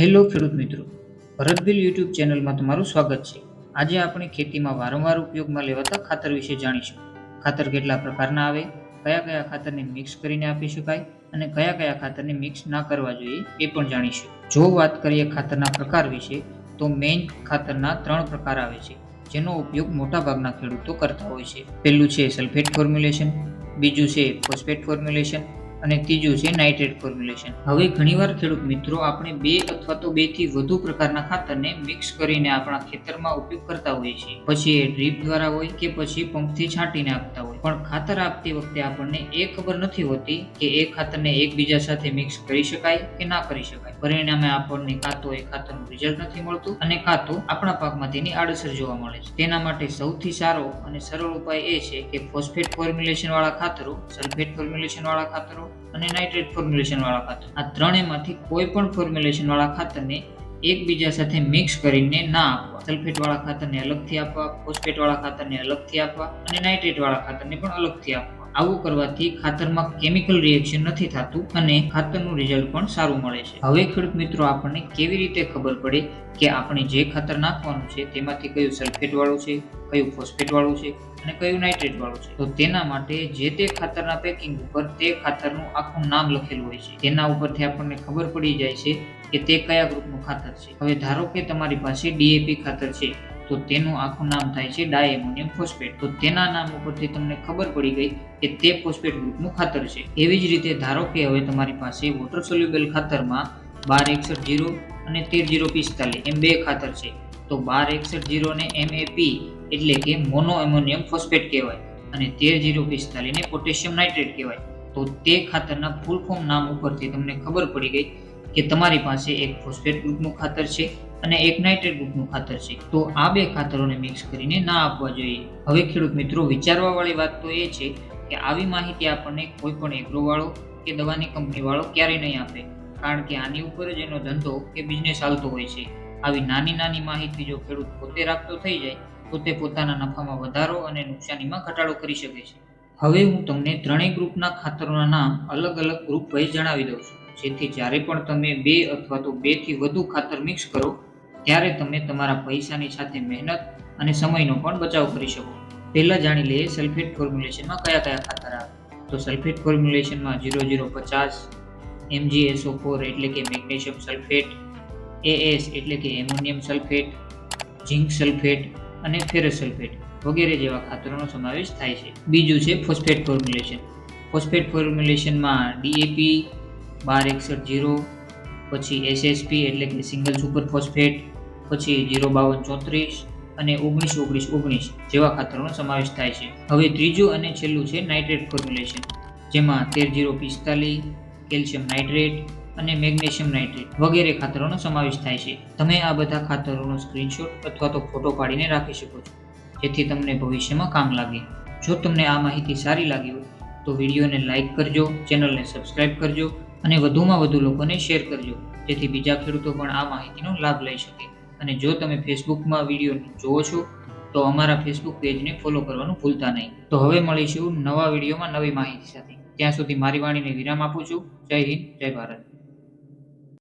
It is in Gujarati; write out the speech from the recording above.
હેલો ખેડૂત મિત્રો ભરતબિલ યુટ્યુબ ચેનલમાં તમારું સ્વાગત છે. આજે આપણે ખેતીમાં વારંવાર ઉપયોગમાં લેવાતા ખાતર વિશે જાણીશું. ખાતર કેટલા પ્રકારના આવે, કયા કયા ખાતરને મિક્સ કરીને આપી શકાય અને કયા કયા ખાતરને મિક્સ ના કરવા જોઈએ એ પણ જાણીશું. જો વાત કરીએ ખાતરના પ્રકાર વિશે, તો મેઇન ખાતરના ત્રણ પ્રકાર આવે છે, જેનો ઉપયોગ મોટાભાગના ખેડૂતો કરતા હોય છે. પહેલું છે સલ્ફેટ ફોર્મ્યુલેશન બીજું છે ફોસ્ફેટ ફોર્મ્યુલેશન અને ત્રીજું છે નાઇટ્રેટ ફોર્મ્યુલેશન હવે ઘણીવાર ખેડૂત મિત્રો આપણે બે અથવા તો બેથી વધુ પ્રકારના ખાતરને મિક્સ કરીને આપણા ખેતરમાં ઉપયોગ કરતા હોઈએ છીએ. પછી એ ડ્રીપ દ્વારા હોય કે પછી પંપથી છાંટીને આપતા હોય. પણ ખાતર આપતી વખતે આપણને એ ખબર નથી હોતી કે એ ખાતરને એકબીજા સાથે મિક્સ કરી શકાય કે ના કરી શકાય. પરિણામે આપણને કાં તો એ ખાતરનું રિઝલ્ટ નથી મળતું અને કાં તો આપણા પાકમાં તેની આડઅસર જોવા મળે છે. તેના માટે સૌથી સારો અને સરળ ઉપાય એ છે કે ફોસ્ફેટ ફોર્મ્યુલેશન વાળા ખાતરો સલ્ફેટ ફોર્મ્યુલેશન વાળા ખાતરો અને નાઇટ્રેટ ફોર્મ્યુલેશન વાળા ખાતર. આ ત્રણેયમાંથી કોઈ પણ ફોર્મ્યુલેશન વાળા ખાતરને એકબીજા સાથે મિક્સ કરીને ના આપવા. સલ્ફેટ વાળા ખાતરને અલગથી આપવા ફોસ્ફેટ વાળા ખાતરને અલગથી આપવા અને નાઇટ્રેટ વાળા ખાતરને પણ અલગથી આપવા. આવું કરવાથી ખાતરમાં કેમિકલ રિએક્શન નથી થતું અને ખાતરનું રિઝલ્ટ પણ સારું મળે છે. હવે ખેડૂત મિત્રો, આપણને કેવી રીતે ખબર પડે કે આપણે જે ખાતર નાખવાનું છે, તેમાંથી કયું સલ્ફેટ વાળું છે, કયું ફોસ્ફેટ વાળું છે? અને કયું નાઇટ્રેટ વાળું છે? તો તેના માટે જે તે ખાતરના પેકિંગ ઉપર તે ખાતરનું આખું નામ લખેલું હોય છે. તેના ઉપરથી આપણને ખબર પડી જાય છે કે તે કયા ગ્રુપનું ખાતર છે. હવે ધારો કે તમારી પાસે ડીએપી ખાતર છે, તો તેનું આખું નામ થાય છે ડાયમોનિયમ ફોસ્ફેટ. તો તેના નામ ઉપરથી તમને ખબર પડી ગઈ કે તે ફોસ્ફેટ ગ્રુપનું ખાતર છે. એવી જ રીતે ધારો કે હવે તમારી પાસે વોટર સોલ્યુબલ ખાતરમાં બાર એકસઠ જીરો અને તેર જીરો પિસ્તાલીસ એમ બે ખાતર છે. તો બાર એકસઠ જીરો ને એમએપી એટલે કે મોનો એમોનિયમ ફોસ્ફેટ કહેવાય અને તેર જીરો પિસ્તાલીસને પોટેશિયમ નાઇટ્રેટ કહેવાય. તો તે ખાતરના ફૂલ ફોર્મ નામ ઉપરથી તમને ખબર પડી ગઈ કે તમારી પાસે એક ફોસ્ફેટ ગ્રુપનું ખાતર છે અને એક નાઇટ્રેટ ગ્રુપનું ખાતર છે. તો આ બે ખાતરોને મિક્સ કરીને ના આપવા જોઈએ. હવે ખેડૂત મિત્રો વિચારવા વાળી વાત તો એ છે કે આવી માહિતી આપણને કોઈ પણ એગ્રોવાળો કે દવાની કંપનીવાળો ક્યારેય નહીં આપે. કારણ કે આની ઉપર જ એનો ધંધો કે બિઝનેસ ચાલતો હોય છે. આવી નાની નાની માહિતી જો ખેડૂત પોતે રાખતો થઈ જાય તો તે પોતાના નફામાં વધારો અને નુકસાનીમાં ઘટાડો કરી શકે છે. હવે હું તમને ત્રણેય ગ્રુપના ખાતરોના નામ અલગ અલગ ગ્રુપ વાઇઝ જણાવી દઉં છું. જેથી જ્યારે પણ તમે બે અથવા તો બેથી વધુ ખાતર મિક્સ કરો, ત્યારે તમે તમારા પૈસાની સાથે મહેનત અને સમયનો પણ બચાવ કરી શકો. પહેલાં જાણી લઈએ સલ્ફેટ ફોર્મ્યુલેશનમાં કયા કયા ખાતર આવે. તો સલ્ફેટ ફોર્મ્યુલેશનમાં જીરો જીરો પચાસ એમજીએસઓ ફોર એટલે કે મેગ્નેશિયમ સલ્ફેટ એએસ એટલે કે એમોનિયમ સલ્ફેટ, ઝિંક સલ્ફેટ અને ફેરોસલ્ફેટ વગેરે જેવા ખાતરોનો સમાવેશ થાય છે. બીજું છે ફોસ્ફેટ ફોર્મ્યુલેશન. ફોસ્ફેટ ફોર્મ્યુલેશનમાં ડીએપી બાર એકસઠ જીરો, પછી એસએસપી એટલે કે સિંગલ સુપર ફોસ્ફેટ, પછી જીરો બાવન ચોત્રીસ અને ઓગણીસ ઓગણીસ ઓગણીસ જેવા ખાતરોનો સમાવેશ થાય છે. હવે ત્રીજું અને છેલ્લું છે નાઇટ્રેટ ફોર્મ્યુલેશન, જેમાં તેર જીરો પિસ્તાલીસ કેલ્શિયમ નાઇટ્રેટ અને મેગ્નેશિયમ નાઇટ્રેટ વગેરે ખાતરોનો સમાવેશ થાય છે. તમે આ બધા ખાતરોનો સ્ક્રીનશોટ અથવા તો ફોટો પાડીને રાખી શકો છો, જેથી તમને ભવિષ્યમાં કામ લાગે. જો તમને આ માહિતી સારી લાગી હોય, તો વિડીયોને લાઇક કરજો, ચેનલને સબસ્ક્રાઇબ કરજો અને વધુમાં વધુ લોકોને શેર કરજો, જેથી બીજા ખેડૂતો પણ આ માહિતીનો લાભ લઈ શકે. અને જો તમે ફેસબુકમાં વીડિયો જુઓ છો, તો અમારા ફેસબુક પેજને ફોલો કરવાનું ભૂલતા નહીં. તો હવે મળીશું નવા વિડીયોમાં નવી માહિતી સાથે. ત્યાં સુધી મારી વાણીને વિરામ આપું છું. જય હિન્દ, જય ભારત.